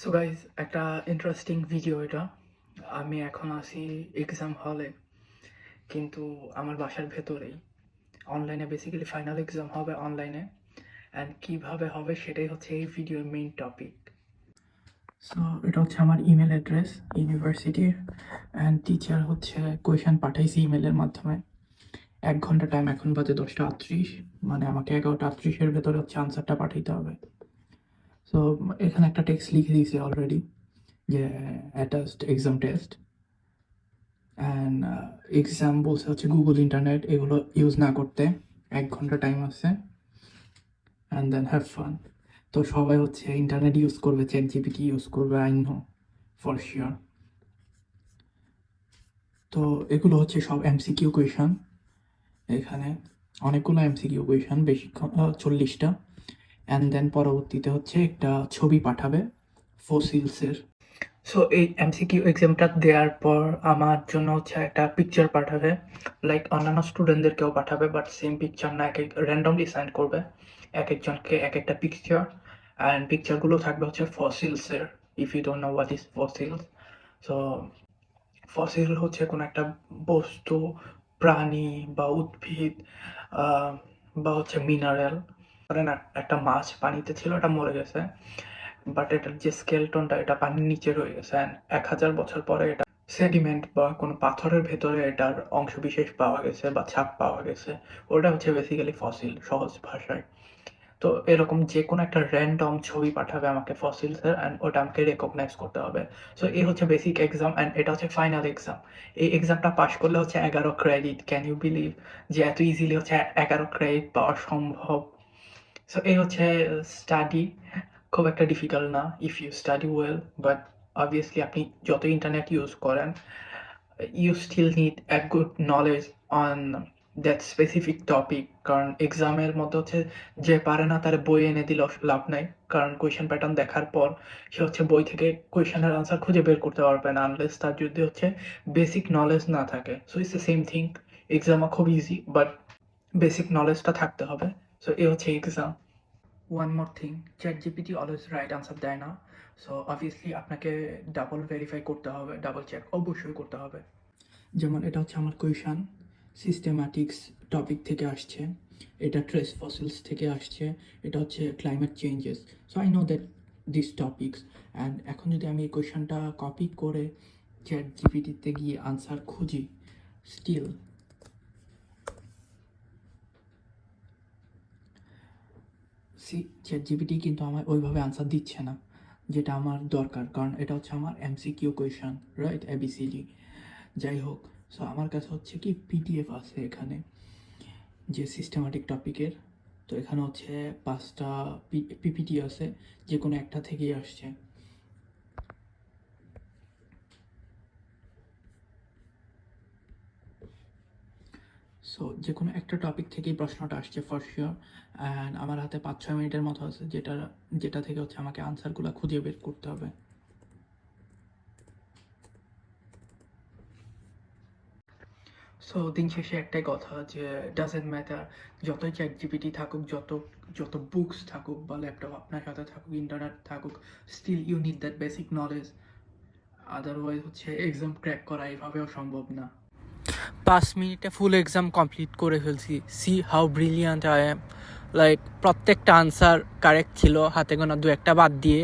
So guys একটা interesting video এটা। আমি এখন আছি এক্সাম হলে কিন্তু আমার বাসার ভেতরেই। অনলাইনে বেসিক্যালি ফাইনাল এক্সাম হবে অনলাইনে অ্যান্ড কীভাবে হবে সেটাই হচ্ছে এই ভিডিওর মেইন টপিক সো এটা হচ্ছে আমার ইমেল অ্যাড্রেস ইউনিভার্সিটির অ্যান্ড টিচার হচ্ছে কোয়েশন পাঠাইছি ইমেলের মাধ্যমে। এক ঘণ্টা টাইম এখন বাজে দশটা আটত্রিশ। মানে আমাকে এগারোটা আটত্রিশের ভেতরে হচ্ছে আনসারটা পাঠাইতে হবে। সো এখানে একটা টেক্সট লিখে দিয়েছি অলরেডি যে অ্যাটাস্ট এক্সাম টেস্ট অ্যান্ড এক্সাম বলছে হচ্ছে গুগল ইন্টারনেট এগুলো ইউজ না করতে। এক ঘণ্টা টাইম আছে। অ্যান্ড দেন হ্যাভ ফান তো সবাই হচ্ছে ইন্টারনেট ইউজ করবে চ্যাট জিপিটি ইউজ করবে আই নো ফর শিওর তো এগুলো হচ্ছে সব এমসিকিউ কোয়েশন এখানে অনেকগুলো এমসিকিউ কোয়েশন বেশিক্ষণ চল্লিশটা। অ্যান্ড দেন পরবর্তীতে হচ্ছে একটা ছবি পাঠাবে ফসিলসের সো এই এমসিকিউ এক্সামটা দেওয়ার পর আমার জন্য হচ্ছে একটা পিকচার পাঠাবে। লাইক অন্যান্য স্টুডেন্টদেরকেও পাঠাবে বাট সেম পিকচার না এক এক র্যান্ডমলি সেন্ড করবে। এক একজনকে এক একটা পিকচার অ্যান্ড পিকচারগুলো থাকবে হচ্ছে ফসিলসের if you don't know what is fossils so fossil হচ্ছে কোনো একটা বস্তু, প্রাণী বা উদ্ভিদ বা হচ্ছে মিনারেল ধরেন এক- একটা মাছ পানিতে ছিল এটা মরে গেছে। বাট এটার যে স্কেলটনটা এটা পানির নিচে রয়ে গেছে। এক হাজার বছর পরে এটা সেডিমেন্ট বা কোনো পাথরের ভেতরে এটার অংশ বিশেষ পাওয়া গেছে বা ছাপ পাওয়া গেছে। ওটা হচ্ছে বেসিক্যালি ফসিল সহজ ভাষায়। তো এরকম যে কোনো একটা র্যান্ডম ছবি পাঠাবে আমাকে ফসিলসের অ্যান্ড ওটা আমাকে রেকগনাইজ করতে হবে। সো এই হচ্ছে বেসিক এক্সাম অ্যান্ড এটা হচ্ছে ফাইনাল এক্সাম এই এক্সামটা পাশ করলে হচ্ছে এগারো ক্রেডিট ক্যান ইউ বিলিভ যে এত ইজিলি হচ্ছে এগারো ক্রেডিট পাওয়া সম্ভব? সো এই হচ্ছে স্টাডি খুব একটা ডিফিকাল্ট না if you study well but obviously আপনি যত ইন্টারনেট ইউজ করেন you still need a good knowledge on that specific topic কারণ এক্সামের মধ্যে হচ্ছে, যে পারে না তার বই এনে দিলে লাভ নাই। কারণ কোয়েশ্চেন প্যাটার্ন দেখার পর সে হচ্ছে বই থেকে কোয়েশ্চেনের আনসার খুঁজে বের করতে পারবে না আনলেস তার যদি হচ্ছে বেসিক নলেজ না থাকে। So it's the same thing এক্সামও খুব ইজি বাট বেসিক নলেজটা থাকতে হবে। সো এ হচ্ছে exam one more thing ChatGPT always right answer দেয় না সো অবভিয়াসলি আপনাকে ডাবল ভেরিফাই করতে হবে ডাবল চেক অবশ্যই করতে হবে। যেমন এটা হচ্ছে আমার কোয়েশন সিস্টেম্যাটিক্স টপিক থেকে আসছে, এটা ট্রেস ফসিলস থেকে আসছে, এটা হচ্ছে climate changes so I know that this topics and এখন যদি আমি এই কোয়েশনটা কপি করে চ্যাট জিপিটিতে গিয়ে আনসার খুঁজি স্টিল সি চ্যাট জিপিটি কিন্তু আমার ওইভাবে আনসার দিচ্ছে না, যেটা আমার দরকার। কারণ এটা হচ্ছে আমার এমসিকিউ কোয়েশন রাইট এবিসিডি যাই হোক সো আমার কাছে হচ্ছে কি পিডিএফ আছে এখানে, যে সিস্টেমেটিক টপিকের তো এখানে হচ্ছে পাঁচটা পিপিটি আছে যে কোনো একটা থেকেই আসছে। সো যে কোনো একটা টপিক থেকেই প্রশ্নটা আসছে ফর শিওর অ্যান্ড আমার হাতে পাঁচ ছয় মিনিটের মতো আছে, যেটা যেটা থেকে হচ্ছে আমাকে আনসারগুলো খুঁজে বের করতে হবে। সো দিন শেষে একটাই কথা যে ডাজেন্ট ম্যাটার যতই চ্যাট জিপিটি থাকুক, যত যত বুকস থাকুক বা ল্যাপটপ আপনার সাথে থাকুক ইন্টারনেট থাকুক still you need that basic knowledge otherwise হচ্ছে এক্সাম ক্র্যাক করা এভাবেও সম্ভব না। পাঁচ মিনিটে ফুল এক্সাম কমপ্লিট করে ফেলছি। See how brilliant I am like প্রত্যেকটা আনসার কারেক্ট ছিল, হাতে গোনা দু একটা বাদ দিয়ে।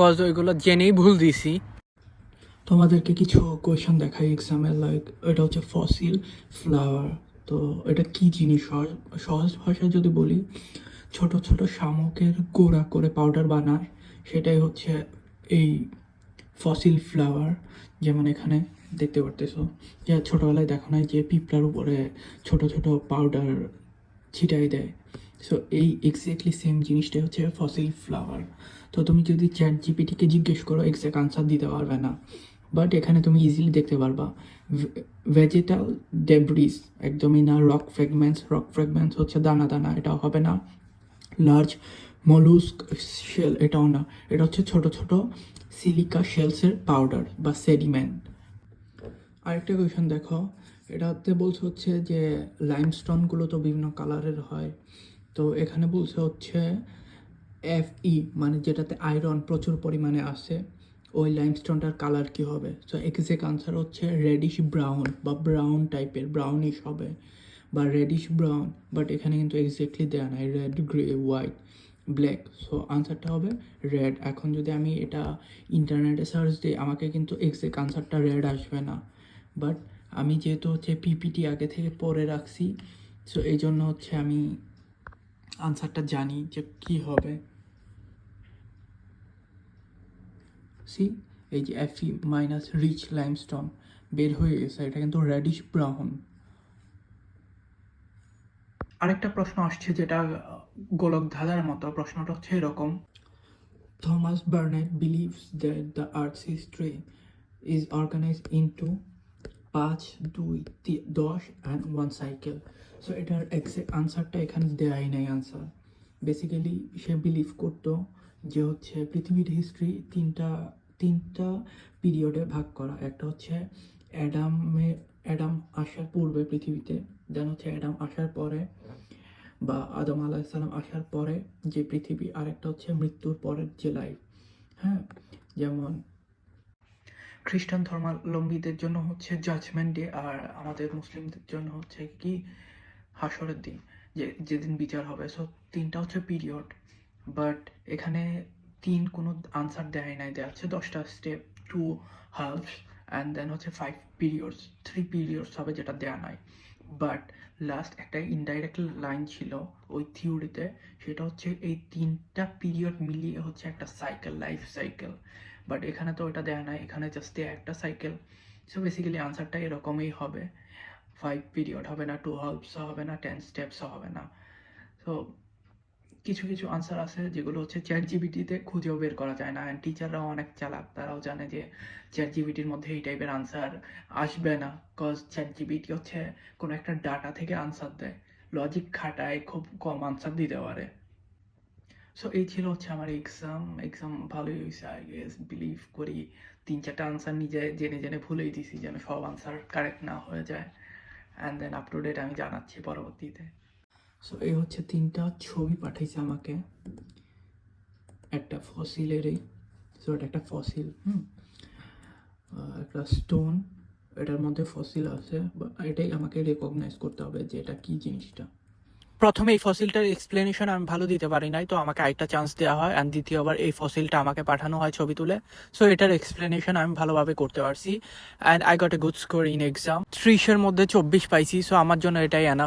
কজ ওইগুলো জেনেই ভুল দিছি। তোমাদেরকে কিছু কোয়েশন দেখাই এক্সামে লাইক এটা হচ্ছে ফসিল ফ্লাওয়ার তো এটা কি জিনিস? সহজ ভাষায় যদি বলি, ছোট ছোট শামুকের গোড়া করে পাউডার বানায়, সেটাই হচ্ছে এই ফসিল ফ্লাওয়ার যেমন এখানে দেখতে পারতেছো। যে ছোটোবেলায় দেখো না যে পিঁপড়ার উপরে ছোট ছোট পাউডার ছিটাই দেয়। সো এই এক্স্যাক্টলি সেম জিনিসটাই হচ্ছে ফসিল ফ্লাওয়ার তো তুমি যদি চ্যাট জিপিটিকে জিজ্ঞেস করো এক্স্যাক্ট আনসার দিতে পারবে না। বাট এখানে তুমি ইজিলি দেখতে পারবা। ভেজিটাল ডেব্রিজ একদমই না রক ফ্রেগমেন্টস রক ফ্রেগমেন্টস হচ্ছে দানা দানা, এটাও হবে না। লার্জ মলুস্ক শেল এটাও না। এটা হচ্ছে ছোট ছোট সিলিকা শেলসের পাউডার বা সেডিমেন্ট আরেকটা কোয়েশন দেখো। এটাতে বলছে হচ্ছে যে লাইমস্টোনগুলো তো বিভিন্ন কালারের হয়। তো এখানে বলছে হচ্ছে এফ ই মানে যেটাতে আয়রন প্রচুর পরিমাণে আছে ওই লাইমস্টোনটার কালার কি হবে? সো এক্সাক্ট আনসার হচ্ছে রেডিশ ব্রাউন বা ব্রাউন টাইপের ব্রাউনিশ হবে বা রেডিশ ব্রাউন বাট এখানে কিন্তু এক্স্যাক্টলি দেওয়া নাই red grey white black so আনসারটা হবে রেড এখন যদি আমি এটা ইন্টারনেটে সার্চ দিই, আমাকে কিন্তু এক্সাক্ট আনসারটা রেড আসবে না। বাট আমি যেহেতু হচ্ছে পিপিটি আগে থেকে পরে রাখছি সো এই জন্য হচ্ছে আমি আনসারটা জানি যে কি হবে। সি এই যে এফি মাইনাস রিচ লাইমস্টোন বের হয়ে গেছে, এটা কিন্তু রেডিশ ব্রাউন আরেকটা প্রশ্ন আসছে যেটা গোলক ধাঁধার মতো, প্রশ্নটা হচ্ছে এরকম। Thomas Barnett believes that the earth's history is organize into পাঁচ, দুই দশ অ্যান্ড ওয়ান সাইকেল সো এটার এক্সাক্ট আনসারটা এখানে দেয়াই নাই আনসার বেসিক্যালি সে বিলিভ করতো যে হচ্ছে পৃথিবীর হিস্ট্রি তিনটা তিনটা পিরিয়ডে ভাগ করা। একটা হচ্ছে অ্যাডামে অ্যাডাম আসার পূর্বে পৃথিবীতে দেন হচ্ছে অ্যাডাম আসার পরে বা আদম আলাহিসাল্লাম আসার পরে যে পৃথিবী আর একটা হচ্ছে মৃত্যুর পরের যে লাইফ হ্যাঁ? যেমন খ্রিস্টান ধর্মাবলম্বীদের জন্য হচ্ছে জাজমেন্ট ডে আর আমাদের মুসলিমদের জন্য হচ্ছে কি হাসরের দিন, যে যেদিন বিচার হবে। সো তিনটা হচ্ছে পিরিয়ড বাট এখানে তিন কোনো আনসার দেয় নাই। দেওয়া হচ্ছে দশটা step two halves and then হচ্ছে ফাইভ পিরিয়ডস থ্রি পিরিয়ডস হবে যেটা দেওয়া নাই। বাট লাস্ট একটা ইনডাইরেক্ট লাইন ছিল ওই থিওরিতে সেটা হচ্ছে এই তিনটা পিরিয়ড মিলিয়ে হচ্ছে একটা সাইকেল লাইফ সাইকেল বাট এখানে তো ওটা দেয় না এখানে জাস্ট দেয়া একটা সাইকেল সো বেসিক্যালি আনসারটা এরকমই হবে। ফাইভ পিরিয়ড হবে না টু হাফস হবে না টেন স্টেপসও হবে না। তো কিছু কিছু আনসার আছে যেগুলো হচ্ছে চ্যাট জিবিটিতে খুঁজেও বের করা যায় না। অ্যান্ড টিচাররাও অনেক চালাক। তারাও জানে যে চ্যাট জিবিটির মধ্যে এই টাইপের আনসার আসবে না। কজ চ্যাট জিবিটি হচ্ছে কোনো একটা ডাটা থেকে আনসার দেয়। লজিক খাটায়, খুব কম আনসার দিতে পারে। সো এই ছিল হচ্ছে আমার এক্সাম এক্সাম ভালোই হয়েছে আই গেস বিলিভ করি। তিন, চারটা আনসার নিজে জেনে জেনে ভুলেই দিছি যেন সব আনসার কারেক্ট না হয়ে যায়। And then up to date আমি জানাচ্ছি পরবর্তীতে। সো এই হচ্ছে তিনটা ছবি পাঠিয়েছে আমাকে। একটা ফসিলেরই সো এটা একটা ফসিল, হুম? একটা স্টোন এটার মধ্যে ফসিল আছে বা এটাই আমাকে রেকগনাইজ করতে হবে যে এটা কী জিনিসটা। প্রথমে এই ফসিলটার এক্সপ্লেনেশন আমি ভালো দিতে পারি নাই, তো আমাকে আরেকটা চান্স দেওয়া হয়। অ্যান্ড দ্বিতীয়বার এই ফসিলটা আমাকে পাঠানো হয় ছবি তুলে। সো এটার এক্সপ্লেনেশন আমি ভালোভাবে করতে পারছি। And I got a good score in exam ত্রিশের মধ্যে চব্বিশ পাইছি সো আমার জন্য এটাই এনাফ